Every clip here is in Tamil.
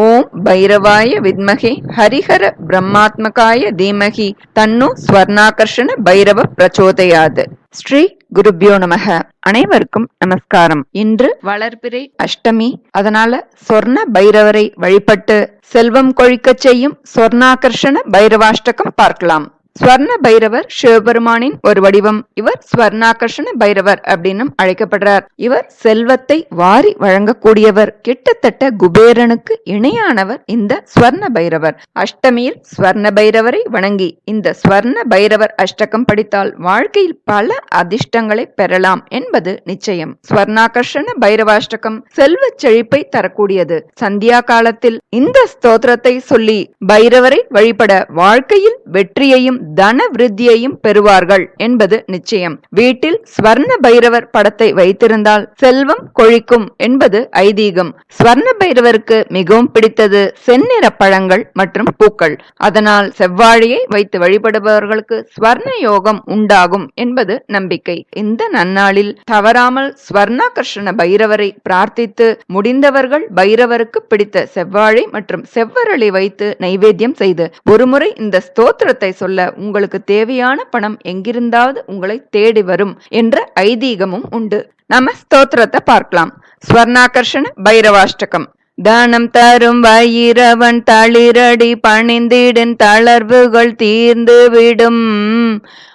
ஓம் பைரவாய வித்மகே ஹரிஹர பிரம்மாத்மகாய தீமகி தன்னு ஸ்வர்ணாகர்ஷண பைரவ பிரச்சோதயாது. ஸ்ரீ குருபியோ நமக. அனைவருக்கும் நமஸ்காரம். இன்று வளர்பிறை அஷ்டமி. அதனால சொர்ண பைரவரை வழிபட்டு செல்வம் கொழிக்கச் செய்யும் சொர்ணாகர்ஷண பைரவாஷ்டகம் பார்க்கலாம். ஸ்வர்ண பைரவர் சிவபெருமானின் ஒரு வடிவம். இவர் ஸ்வர்ணாகர்ஷண பைரவர் அப்படின்னும் அழைக்கப்படுறார். இவர் செல்வத்தை வாரி வழங்கக்கூடியவர். கிட்டத்தட்ட குபேரனுக்கு இணையானவர் இந்த ஸ்வர்ண பைரவர் அஷ்டமியில் ஸ்வர்ண பைரவரை வணங்கி இந்த ஸ்வர்ண பைரவர் அஷ்டகம் படித்தால் வாழ்க்கையில் பல அதிர்ஷ்டங்களை பெறலாம் என்பது நிச்சயம். ஸ்வர்ணாகர்ஷண பைரவாஷ்டகம் செல்வ செழிப்பை தரக்கூடியது. சந்தியா காலத்தில் இந்த ஸ்தோத்திரத்தை சொல்லி பைரவரை வழிபட வாழ்க்கையில் வெற்றியையும் தன விருத்தியையும் பெறுவார்கள் என்பது நிச்சயம். வீட்டில் ஸ்வர்ண பைரவர் படத்தை வைத்திருந்தால் செல்வம் கொழிக்கும் என்பது ஐதீகம். ஸ்வர்ண பைரவருக்கு மிகவும் பிடித்தது செந்நிற பழங்கள் மற்றும் பூக்கள். அதனால் செவ்வாழையை வைத்து வழிபடுபவர்களுக்கு ஸ்வர்ண யோகம் உண்டாகும் என்பது நம்பிக்கை. இந்த நன்னாளில் தவறாமல் ஸ்வர்ணாகர்ஷண பைரவரை பிரார்த்தித்து முடிந்தவர்கள் பைரவருக்கு பிடித்த செவ்வாழை மற்றும் செவ்வரளி வைத்து நைவேத்தியம் செய்து ஒருமுறை இந்த ஸ்தோத்திரத்தை சொல்ல உங்களுக்கு தேவையான பணம் எங்கிருந்தாவது உங்களை தேடி வரும் என்ற ஐதீகமும் உண்டு. நம்ம ஸ்தோத்திரத்தை பார்க்கலாம். ஸ்வர்ணாகர்ஷண பைரவாஷ்டகம். தானம் தரும் வயிறவன் தளிரடி பணிந்திடன் தளர்வுகள் தீர்ந்து விடும்.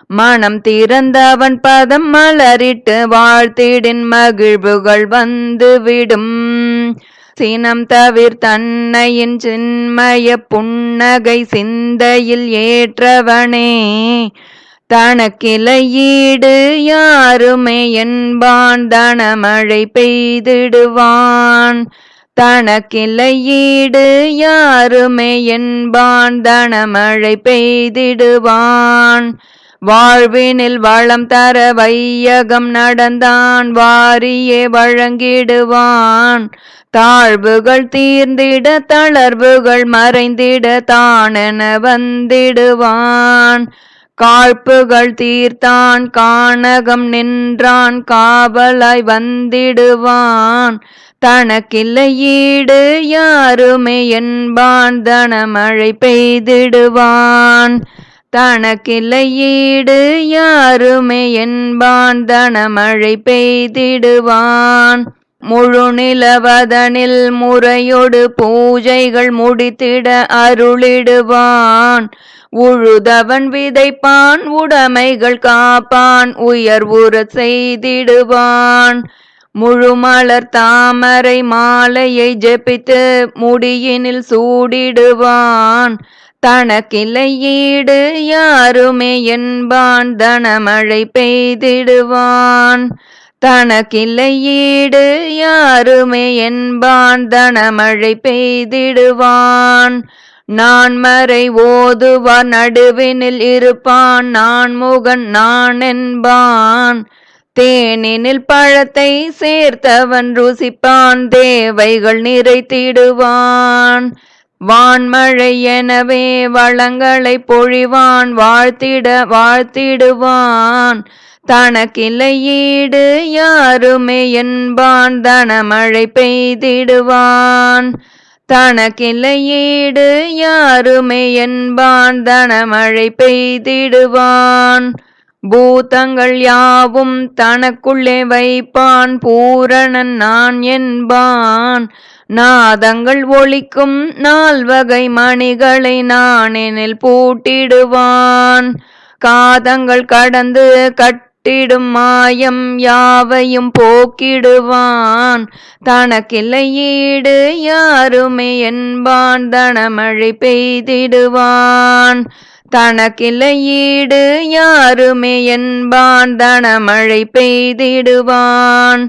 மனம் திறந்தவன் பதம் மலரிட்டு வாழ்த்திடின் மகிழ்வுகள் வந்துவிடும் சினம் தவிர் தன்னையின் சின்மய புன்னகை சிந்தையில் ஏற்றவனே. தனக்கிளையீடு யாருமே என்பான் தனமழை பெய்திடுவான். தனக்கிளையீடு யாருமே என்பான் தனமழை பெய்திடுவான். வாழ்வினில் வளம் தர வையகம் நடந்தான். வாரியே வழங்கிடுவான். தாழ்வுகள் தீர்ந்திட தளர்வுகள் மறைந்திட தானென வந்திடுவான். காழ்ப்புகள் தீர்த்தான். கானகம் நின்றான். காவலாய் வந்திடுவான். தனக்கில்லையீடு யாருமே என்பான். தனமழை பெய்திடுவான். தனக்கிளையீடு யாருமே என்பான். தனமழை பெய்திடுவான். முழு நிலவதனில் முறையொடு பூஜைகள் முடித்திட அருளிடுவான். உழுதவன் விதைப்பான் உடைமைகள் காப்பான் உயர்வுற செய்திடுவான். முழுமலர் தாமரை மாலையை ஜெபித்து முடியினில் சூடிடுவான். தனக்கிளையீடு யாருமே என்பான் தனமழை பெய்திடுவான். தனக்கில்லையீடு யாருமே என்பான் தனமழை பெய்திடுவான். நான் மறை ஓதுவார் நடுவினில் இருப்பான் நான் முகன் நான் என்பான். தேனினில் பழத்தை சேர்த்தவன் ருசிப்பான் தேவைகள் நிறைத்திடுவான். வான்மழை எனவே வளங்களை பொழிவான் வாழ்த்திட வாழ்த்திடுவான். தனக்கில்லையீடு யாருமே என்பான் தனமழை பெய்திடுவான். தனக்கில்லையீடு யாருமே என்பான் தனமழை பெய்திடுவான். பூதங்கள் யாவும் தனக்குள்ளே வைப்பான் பூரணன் நான் என்பான். நாதங்கள் ஒழிக்கும் நால்வகை மணிகளை நானெனில் பூட்டிடுவான். காதங்கள் கடந்து கட்டிடும் மாயம் யாவையும் போக்கிடுவான். தனக்கில்லை ஈடு யாருமே என்பான் தனமழை பெய்திடுவான். தனக்கில்லை ஈடு யாருமே என்பான் தனமழை பெய்திடுவான்.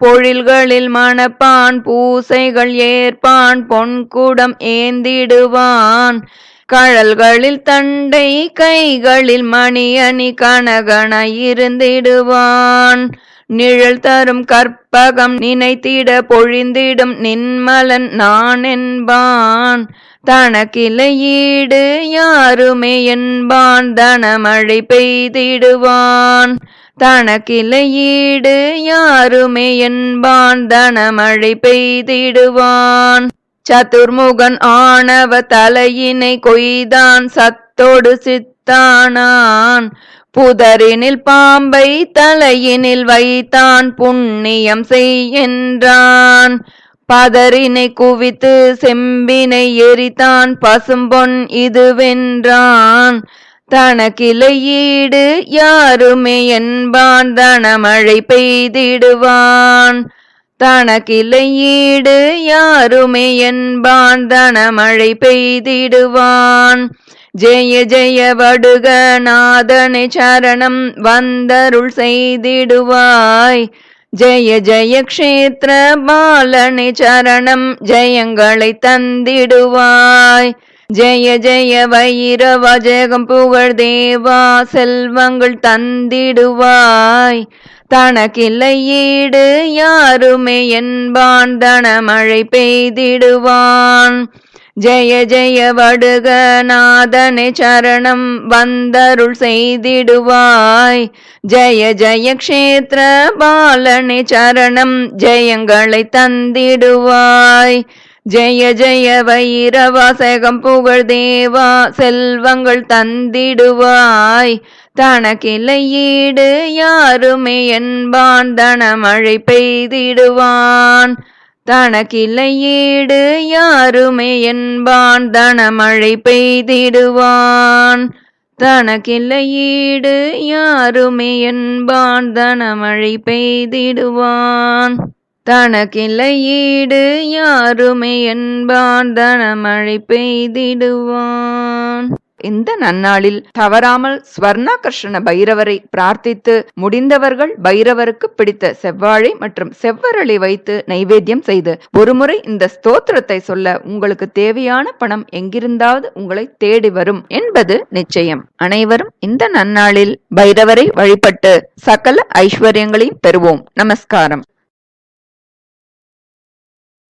பொழில்களில் மணப்பான் பூசைகள் ஏற்பான் பொன்குடம் ஏந்திடுவான். கழல்களில் தண்டை கைகளில் மணி அணி கனகன இருந்திடுவான். நிழல் தரும் கற்பகம் நினைத்திட பொழிந்திடும் நின்மலன் நான் என்பான் தனக்கிளையீடு யாருமே என்பான் தனமழை பெய்திடுவான். தனக்கிளையீடு யாருமே என்பான் தனமழை பெய்திடுவான். சதுர்முகன் ஆணவ தலையினை கொய்தான் சத்தோடு சித்தானான். புதரினில் பாம்பை தலையினில் வைத்தான் புண்ணியம் செய்யென்றான் பதறினை பதரினை குவித்து செம்பினை எரித்தான் பசும்பொன் இதுவென்றான். தனக்கிளையீடு யாருமே என்பான் தனமழை பெய்திடுவான். தனக்கிளையீடு யாருமே என்பான் தனமழை பெய்திடுவான். ஜெய ஜெய வடுக நாதனை சரணம் வந்தருள் செய்திடுவாய். ஜெய ஜெய க்ஷேத்திர பாலனை சரணம் ஜெயங்களை தந்திடுவாய். ஜெய ஜெய வைரவ ஜெகம் புகழ் தேவா செல்வங்கள் தந்திடுவாய். தனக்கில்லை ஈடு யாருமே என்பான் தனமழை பெய்திடுவான். ஜெய ஜெய வடுக நாதனை சரணம் வந்தருள் செய்திடுவாய். ஜெய ஜெய க்ஷேத்திர பாலனை சரணம் ஜெயங்களை தந்திடுவாய். ஜெய ஜெய வைரவாசகம் புகழ் தேவா செல்வங்கள் தந்திடுவாய். தனக்கிளையீடு யாருமே என்பான் தனமழை பெய்திடுவான். தனக்கிளையீடு யாருமே என்பான் தனமழை பெய்திடுவான். தனக்கிளையீடு யாருமே என்பான் தனமழை பெய்திடுவான். தனக்கிளையீடு யாருமே என்பான் தனமழை பெய்திடுவான். இந்த நன்னாளில் தவறாமல் ஸ்வர்ணாகர்ஷண பைரவரை பிரார்த்தித்து முடிந்தவர்கள் பைரவருக்கு பிடித்த செவ்வாழை மற்றும் செவ்வரளி வைத்து நைவேத்தியம் செய்து ஒருமுறை இந்த ஸ்தோத்திரத்தை சொல்ல உங்களுக்கு தேவையான பணம் எங்கிருந்தாவது உங்களை தேடி வரும் என்பது நிச்சயம். அனைவரும் இந்த நன்னாளில் பைரவரை வழிபட்டு சகல ஐஸ்வர்யங்களையும் பெறுவோம். நமஸ்காரம்.